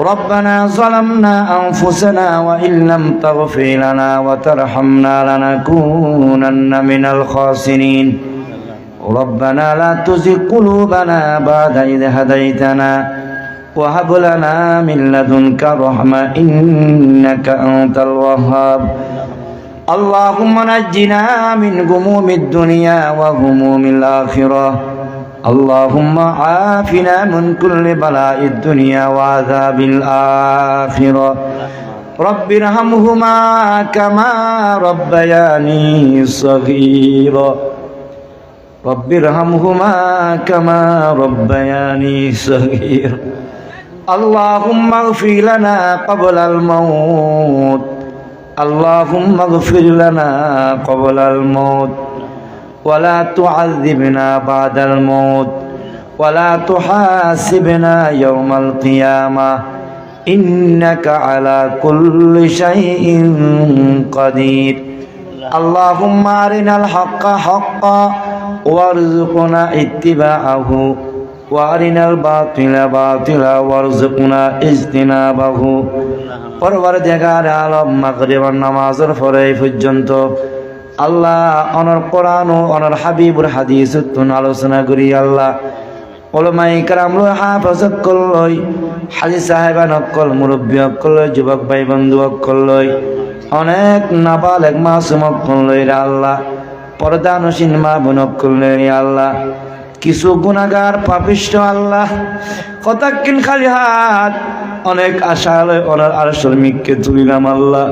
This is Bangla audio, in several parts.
ربنا ظلمنا أنفسنا وإن لم تغفر لنا وترحمنا لنكونن من الخاسرين ربنا لا تزغ قلوبنا بعد إذ هديتنا وهب لنا من لدنك رحمة إنك أنت الوهاب اللهم نجنا من غموم الدنيا وغموم الآخرة اللهم عافنا من كل بلاء الدنيا وعذاب الآخرة رب ارحمهما كما ربياني صغيرا رب ارحمهما كما ربياني صغيرا اللهم اغفر لنا قبل الموت اللهم اغفر لنا قبل الموت ولا تعذبنا بعد الموت ولا تحاسبنا يوم القيامة إنك على كل شيء قدير اللهم أرنا الحق حقا وارزقنا اتباعه وارنا الباطل باطلا وارزقنا اجتنابه পরবর্তীকার আলম মাগরিবার নামাজের পরে এই পর্যন্ত আল্লাহ, অনর কোরআন ও অনর হাবিবুর হাদিস তুন আলোচনা করি, আল্লাহ। ওলমাই কারাম লই হাফাজত করলই, হাজি সাহেবান অকল মুরব্বী অকল যুবক ভাই বন্ধু অকল লই, অনেক নাবালেক মাসুম অকল লই রে আল্লাহ। পর্দা নসীন মা বোন অকল লই আল্লাহ। কিছু গুণাগার পাপিষ্ট আল্লাহ। কতাকিন খালি হাত, অনেক আশা লয় অনার আরশল মিককে তুলিলাম আল্লাহ।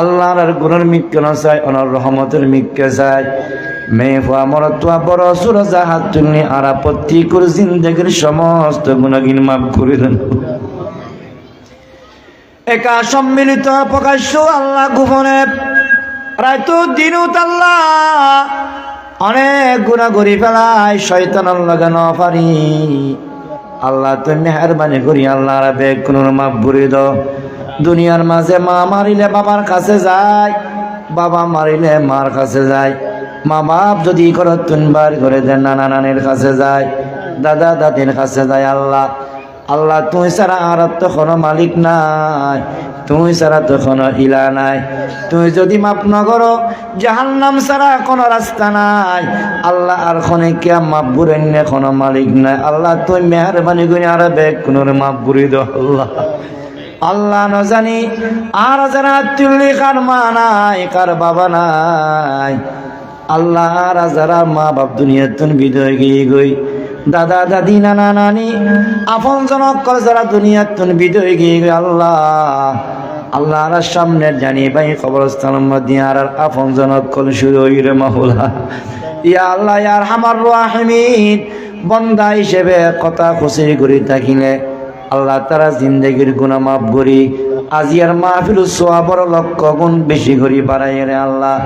আল্লাহর গুণের মিক্কে না চাই অনার রহমতের মিক্কে চাই মেয়ে ফুয়া মরতুয়া বড় সুরজা হাত তুলনি, আর আপত্তি করে জিন্দগির সমস্ত গুণাগিন মাফ করে দেন। একা সম্মিলিত প্রকাশ্য আল্লাহ গোপনে, রায়তো দিনুত আল্লাহ, অনেক গুণা করি ফেলায় শয়তান লাগানো পারি। আল্লাহ তুমি মেহরবানি করি আল্লাহ রাবে কোন মাপ ঘুরি দাও। দুনিয়ার মাঝে মা মারিলে বাবার কাছে যায়, বাবা মারিলে মার কাছে যায়। মা বাপ যদি করো তুনবার করে দেন, নানা নানির কাছে যায়, দাদা দাদির কাছে যায়, আল্লাহ আল্লাহ, তুই ছাড়া আর তো কোনো মালিক নাই, তুই ছাড়া তো কোনো ইলা নাই। তুই যদি মাপ না করো জাহান নাম ছাড়া কোনো রাস্তা নাই। আল্লাহ আর খনে কে মাপ বুড়েন কোনো মালিক নাই। আল্লাহ, তুই মেহরবানি করে আর বেগ কোনো মাপ বুড়ি দো আল্লাহ। আল্লাহ ন জানি, আর যারা তুল্লি কার মা নাই, কার বাবা নাই। আল্লাহ আর যারা মা বাপ দুনিয়ার তুন বিদয় গিয়ে গই। দাদা, দাদি, নানা, নানি, আপন জনক যারা দুনিয়ার তুন বিদয় গিয়ে গই আল্লাহ। আল্লাহ আর সামনের জানি ভাই কবরস্থান মধ্যে আর আপন জনক কল শুরু হইরে মাহুলা ইয়া আল্লাহ, ইয়ার হামার রাহিমিন বন্দা হিসেবে কথা খুশি করি থাকিলে। আল্লাহ তারা জিন্দগির গুণা মাফ করি। আজিয়ার মাহফিল সোয়াবর লক্ষ গুণ বেশি করি বাড়াই রে আল্লাহ।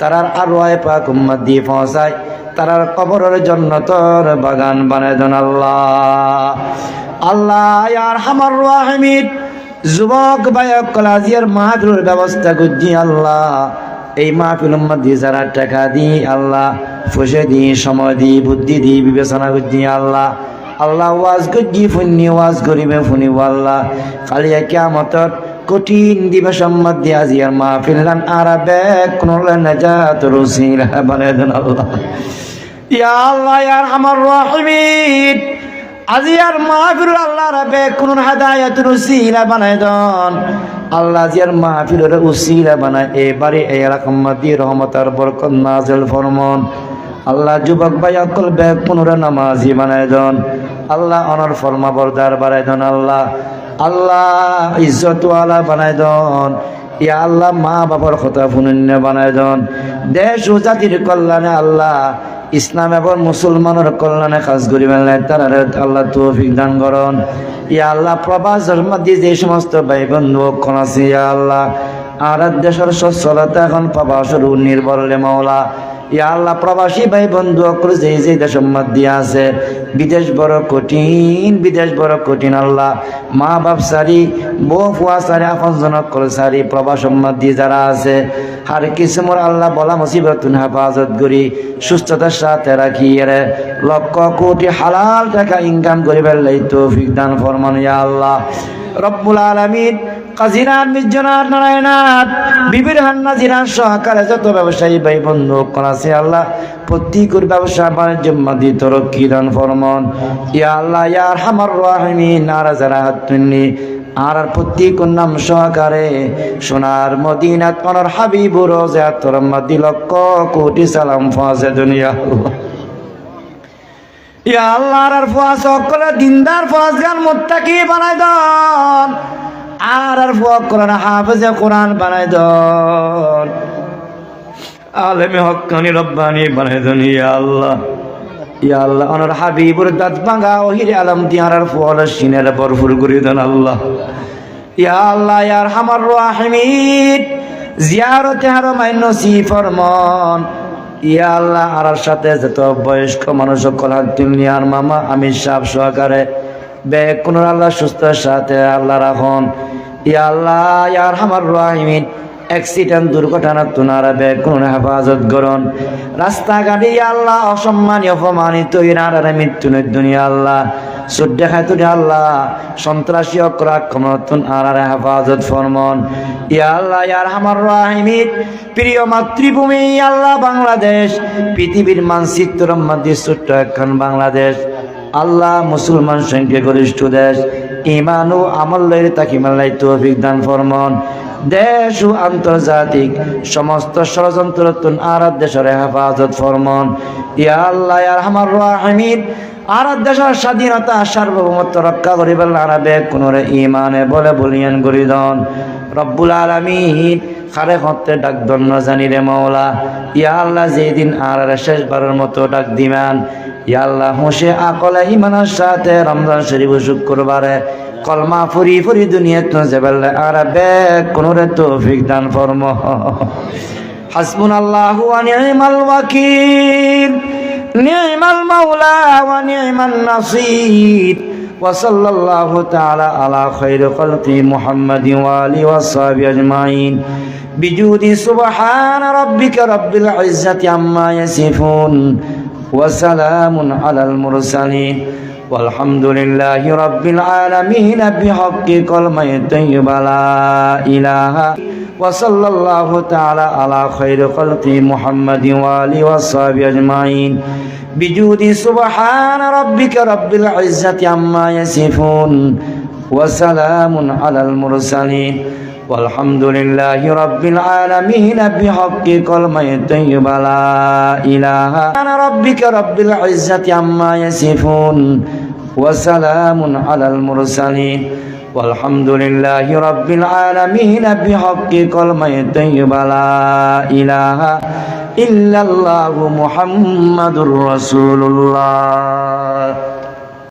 তারার আরও পাক দিয়ে পৌঁছায় তারার কবরের জন্য তোর বাগান বানায় দেন আল্লাহ। আল্লাহ আর হামার রাহমিদ যুবক, বায়ক কলাজিয়ার মাহফিলের ব্যবস্থা করছি আল্লাহ। এই মাহফিল দিয়ে যারা টাকা দিই আল্লাহ ফুসে দিই, সময় দিই, বুদ্ধি দিই, বিবেচনা করছি আল্লাহ। আল্লাহ ওয়াজ গজ্জি ফুন্নি, ওয়াজ করিবে ফুনিব আল্লাহ কালিয়া কিয়ামতর কঠিন দিবস মধ্যে আজিয়ার মা ফিরলান আরাবে, কোন নাজাত রসিল বানায় দেন আল্লাহ। ইয়া আল্লাহ ইয়ার আমার রাহিমিন। আজিয়ার মাহফিল আল্লাহ রাবে কোন হাদায়াত রসিলা বানায় দেন। আল্লাহ জিয়ার মাহফিলের উসিলা বানায়, এবারে এই এলাকা মধ্যে রহমতার বরকত নাজেল ফরমন। আল্লাহ যুবক ভাই, অকল ব্যাগ পুনরা নামাজি বানায় দেন। আল্লাহ অনর ফরমা বরদার বানায় দেন আল্লাহ। আল্লাহ ইজ্জতওয়ালা বানায় দেন। ইয়া আল্লাহ মা বাবার কথা ফুনন্য বানায় দেন। দেশ ও জাতির কল্যাণে আল্লাহ ইসলাম এবং মুসলমানের কল্যাণে কাজ করিবেন তারা আল্লাহ তৌফিক দান করন। ইয়া আল্লাহ প্রবাসের মধ্যে যে সমস্ত ভাই বন্ধু অক্ষণ আছে, ইয়া আল্লাহ। আর দেশের সচ্ছলতা এখন প্রবাসের নির্ভরলে মাওলা। ইয়া আল্লাহ, প্রবাসী ভাই, বন্ধু, অকল, যে যে দেশের মধ্যে আছে, বিদেশ বড় কঠিন, বিদেশ বড় কঠিন আল্লাহ। মা বাপ সারি, বউ ফুয়া সারি, আপন জনক করে সারি প্রবাসের মধ্যে যারা আছে আর কিসমর আল্লাহ বলা মুসিবত হেফাজত করি, সুস্থতার সাথে রাখি রে লক্ষ কোটি হালাল টাকা ইনকাম করি বেলাই তৌফিক দান ফরমান, ইয়া আল্লাহ। রব্বুল আলামিন। কাজিনার মির্জনার নারায়ণাথ বিবির হান্না জিরান সহকারে যত ব্যবসায়ী ভাই, বন্ধু কোন আছে, আল্লাহ প্রত্যেকের ব্যবসা বাণিজ্য মাদি তরক্কি দান ফরমান। ইয়া আল্লাহ ইয়ার হামার রাহিমিন, আর যারা হাত তুলনি আর প্রত্যেক নাম সহকারে সোনার মদিনাত অনর হাবিবুর রোজা তোর মাদি লক্ষ কোটি সালাম ফাজে দুনিয়া। ইয়া আল্লাহ আর ফুয়া সকলে দিনদার ফজ বানাই দন। বানাই দন। বানাই দন হাবিবুর দাঁত ভাঙা ওহির আলম দিয়ার আর ফুয়ার সিনের বরফুর করি দেন আল্লাহ। ইয়া আল্লাহ ইয়ার হামার রাহিমিন, জিয়ারতে হারো মাইন নসি ফরমান। ইয়া আল্লাহ আর সাথে যত বয়স্ক মানুষ কলার আর মামা, আমি সাপ সহকারে বে কোন আল্লাহ সুস্থ সাথে আল্লাহ রাখন। ইয়া আল্লাহ ইয়ার হামার রাহিমিন, অ্যাক্সিডেন্ট দুর্ঘটনা তুনারা বেগ কোন হেফাজত করুন। রাস্তাঘাটে আল্লাহ, অসম্মানী, অপমানিত ইনারা মৃত্যু দুনিয়া আল্লাহ। সুদ্দে খাতুনে আল্লাহ, সন্ত্রাসী অক্র আক্রমণ আর আর হেফাজত ফরমন। ইয়া আল্লাহ ইয়ার হামার রাহিমিত প্রিয় মাতৃভূমি আল্লাহ, বাংলাদেশ, পৃথিবীর মানচিত্র মধ্যে ছোট্ট একখান বাংলাদেশ। আল্লাহ, মুসলমান সংখ্যা গরিষ্ঠ দেশ ইমান ও আমল লইরে তাকি মাল্লাই তৌফিক দান ফরমন। দেশ ও আন্তর্জাতিক সমস্ত ষড়যন্ত্র আর দেশের হেফাজত ফরমন। ইয়া আল্লাহ ইয়ার হামার রাহিমিত আর দেশের স্বাধীনতা সার্বভৌমত্ব রক্ষা করিবার আরবে কোনরে ইমানে বলে বলিয়ান গরিদন রব্বুল আলমিন খারে হতে ডাক দন্য জানি রে মৌলা ইয়া আল্লাহ যেদিন আর শেষবারের মতো ডাক দিমান ইয়া আল্লাহ হুসে আকলে ইমানের সাথে রমজান শরীফ শুক্রবারে কলমা ফুরি ফুরি দুনিয়া তো যাবেলে আর বে কোনরে তৌফিক দান ফরম। হাসবুন আল্লাহ ওয়া নি'মাল ওয়াকিল। نعم المولى ونعم النصير. وصلى الله تعالى على خير خلق محمد وآله وصحبه أجمعين. بجود سبحان ربك رب العزة عما يصفون. وسلام على المرسلين والحمد لله رب العالمين بحق كلمة طيبة لا إله وصلى الله تعالى على خير خلق محمد وآله وصحبه أجمعين بجود سبحان ربك رب العزة عما يصفون وسلام على المرسلين والحمد لله رب العالمين بحق كلمة طيبة لا إله سبحان ربك رب العزة عما يصفون وسلام على المرسلين والحمد لله رب العالمين بحق كلمة طيبة لا إله إلا الله محمد رسول الله